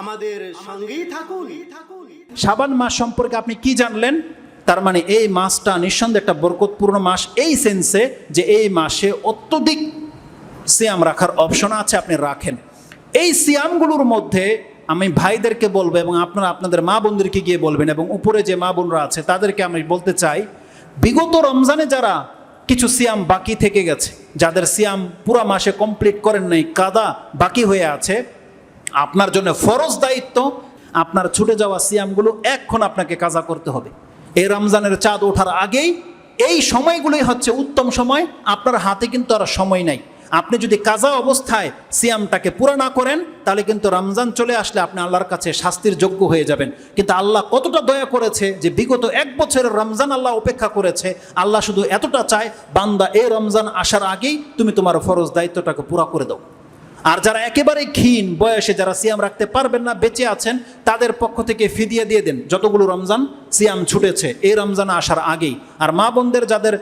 আমাদের সঙ্গেই থাকুন। শাবান মাস সম্পর্কে আপনি কি জানলেন? তার মানে এই মাসটা নিঃসন্দেহে একটা বরকতপূর্ণ মাস এই সেন্সে যে এই মাসে অত্যধিক সিয়াম রাখার অপশন আছে আপনি রাখেন। এই সিয়ামগুলোর মধ্যে আমি ভাইদেরকে বলব এবং আপনারা আপনাদের মা বোনদেরকে গিয়ে বলবেন এবং উপরে যে মা বোনরা আছে তাদেরকে আমি বলতে চাই বিগত রমজানে যারা কিছু সিয়াম বাকি থেকে গেছে, যাদের সিয়াম পুরা মাসে কমপ্লিট করেন নাই, কাদা বাকি হয়ে আছে, আপনার জন্য ফরজ দায়িত্ব, আপনার ছুটে যাওয়া সিয়ামগুলো এখন আপনাকে কাজা করতে হবে। এই রমজানের চাঁদ ওঠার আগেই, এই সময়গুলোই হচ্ছে উত্তম সময়, আপনার হাতে কিন্তু আর সময় নাই। আপনি যদি কাজা অবস্থায় সিয়ামটাকে পুরা না করেন, তাহলে কিন্তু রমজান চলে আসলে আপনি আল্লাহর কাছে শাস্তির যোগ্য হয়ে যাবেন। কিন্তু আল্লাহ কতটা দয়া করেছে যে বিগত এক বছরের রমজান আল্লাহ অপেক্ষা করেছে, আল্লাহ শুধু এতটা চায়, বান্দা এই রমজান আসার আগেই তুমি তোমার ফরজ দায়িত্বটাকে পুরা করে দাও। আর যারা একেবারে ক্ষীণ, বয়সে যারা সিয়াম রাখতে পারবেন না, বেঁচে আছেন, তাদের পক্ষ থেকে ফিদিয়ে দিয়ে দেন, যতগুলো রমজান সিয়াম ছুটেছে এই রমজান আসার আগেই। আর মা বোনদের যাদের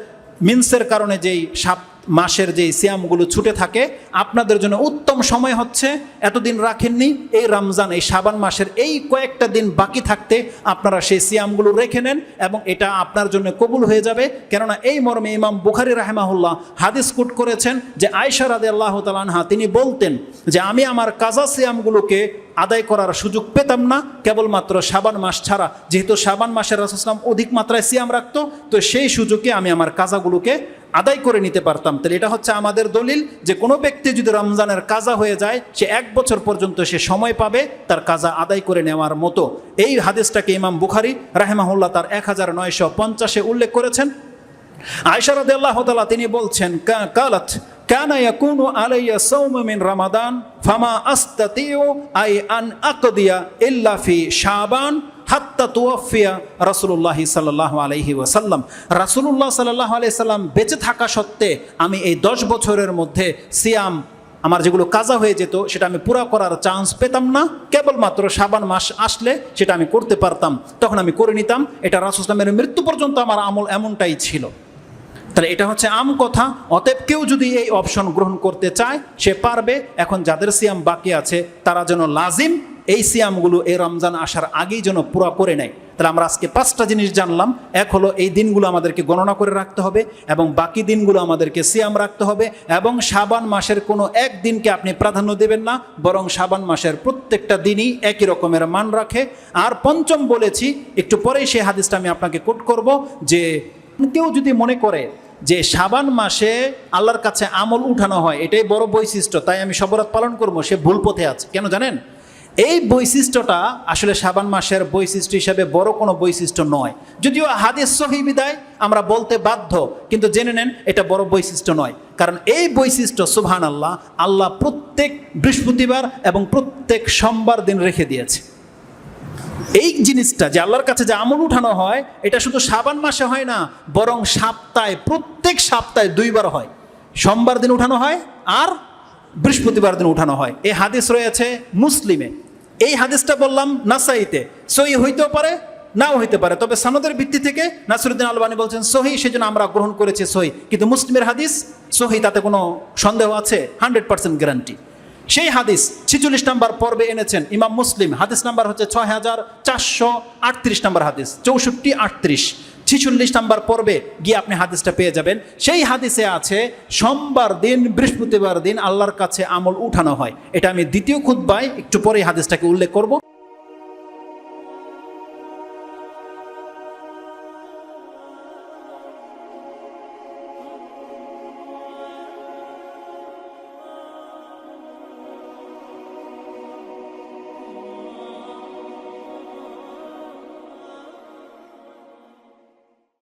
মিন্সের কারণে যেই সাপ মাসের যেই সিয়ামগুলো ছুটে থাকে, আপনাদের জন্য উত্তম সময় হচ্ছে এতদিন রাখেননি, এই রমজান, এই সাবান মাসের এই কয়েকটা দিন বাকি থাকতে আপনারা সেই সিয়ামগুলো রেখে নেন এবং এটা আপনার জন্য কবুল হয়ে যাবে। কেননা এই মর্মে ইমাম বুখারি রাহেমাহুল্লাহ হাদিস কুট করেছেন যে আয়সা রাদে আল্লাহ তালানহা তিনি বলতেন যে, আমি আমার কাজা সিয়ামগুলোকে আদায় করার সুযোগ পেতাম না। কেবলমাত্র সাবান মাস ছাড়া। যেহেতু সাবান মাসের রাসুসলাম অধিক মাত্রায় সিয়াম রাখতো, তো সেই সুযোগে আমি আমার কাজাগুলোকে আদায় করে নিতে পারতাম। তাহলে এটা হচ্ছে আমাদের দলিল যে কোনো ব্যক্তি যদি রমজানের কাজা হয়ে যায়, সে এক বছর পর্যন্ত সে সময় পাবে তার কাজা আদায় করে নেওয়ার মতো। এই হাদিসটাকে ইমাম বুখারি রাহেমাহুল্লাহ তার এক হাজার নয়শো পঞ্চাশে উল্লেখ করেছেন। আয়সারদ আল্লাহতালা তিনি বলছেন কালাত কানা ইয়াকুনু আলাইয়া সাওমা মিন রামাদান ফামা আস্তাতিউ আই আন আকদিয়া ইল্লা ফি শাবান হাত্তা তুয়াফিয়া রাসুলুল্লাহি সাল্লাহ আলহি ওসাল্লাম রাসুলুল্লাহ সাল্লাহ আলাইসাল্লাম বেঁচে থাকা সত্ত্বে আমি এই দশ বছরের মধ্যে সিয়াম, আমার যেগুলো কাজা হয়ে যেত, সেটা আমি পুরা করার চান্স পেতাম না। কেবলমাত্র সাবান মাস আসলে সেটা আমি করতে পারতাম, তখন আমি করে নিতাম। এটা রাসুসলামের মৃত্যু পর্যন্ত আমার আমল এমনটাই ছিল। তাহলে এটা হচ্ছে আম কথা। অতএব কেউ যদি এই অপশন গ্রহণ করতে চায়, সে পারবে। এখন যাদের সিয়াম বাকি আছে, তারা যেন লাজিম। এই সিয়ামগুলো এই রমজান আসার আগেই যেন পুরা করে নেয়। তাহলে আমরা আজকে পাঁচটা জিনিস জানলাম। এক হলো এই দিনগুলো আমাদেরকে গণনা করে রাখতে হবে এবং বাকি দিনগুলো আমাদেরকে সিয়াম রাখতে হবে এবং সাবান মাসের কোনো এক দিনকে আপনি প্রাধান্য দেবেন না, বরং সাবান মাসের প্রত্যেকটা দিনই একই রকমের মান রাখে। আর পঞ্চম বলেছি, একটু পরেই সেই হাদিসটা আমি আপনাকে কোট করব যে কেউ যদি মনে করে যে সাবান মাসে আল্লাহর কাছে আমল উঠানো হয়, এটাই বড় বৈশিষ্ট্য, তাই আমি সবরাত পালন করব, সে ভুল পথে আছে। কেন জানেন? এই বৈশিষ্ট্যটা আসলে সাবান মাসের বৈশিষ্ট্য হিসাবে বড় কোনো বৈশিষ্ট্য নয়। যদিও হাদিস সহি বিদায়, আমরা বলতে বাধ্য, কিন্তু জেনে নেন, এটা বড় বৈশিষ্ট্য নয়। কারণ এই বৈশিষ্ট্য সুবহান আল্লাহ আল্লাহ প্রত্যেক বৃহস্পতিবার এবং প্রত্যেক সোমবার দিন রেখে দিয়েছে। এই জিনিসটা যে আল্লাহর কাছে যে আমল উঠানো হয়, এটা শুধু সাবান মাসে হয় না, বরং সপ্তাহে, প্রত্যেক সপ্তাহে দুইবার হয়। সোমবার দিন উঠানো হয় আর বৃহস্পতিবার দিন উঠানো হয়। এই হাদিস রয়েছে মুসলিমে। এই হাদিসটা বললাম নাসাইতে। সই হইতেও পারে, নাও হইতে পারে। তবে সনদের ভিত্তি থেকে নাসরুদ্দিন আলবানি বলছেন, সহি, সেজন্য আমরা গ্রহণ করেছি সহি। কিন্তু মুসলিমের হাদিস সহি, তাতে কোনো সন্দেহ আছে? Hundred percent guarantee. সেই হাদিস ছিচল্লিশ নম্বর পর্বে এনেছেন ইমাম মুসলিম। হাদিস নাম্বার হচ্ছে ছয় হাজার চারশো আটত্রিশ নম্বর হাদিস, চৌষট্টি, আটত্রিশ। ছিচল্লিশ নম্বর পর্বে গিয়ে আপনি হাদিসটা পেয়ে যাবেন। সেই হাদিসে আছে, সোমবার দিন, বৃহস্পতিবার দিন আল্লাহর কাছে আমল উঠানো হয়। এটা আমি দ্বিতীয় খুদ্বায় একটু পরে হাদিসটাকে উল্লেখ করব।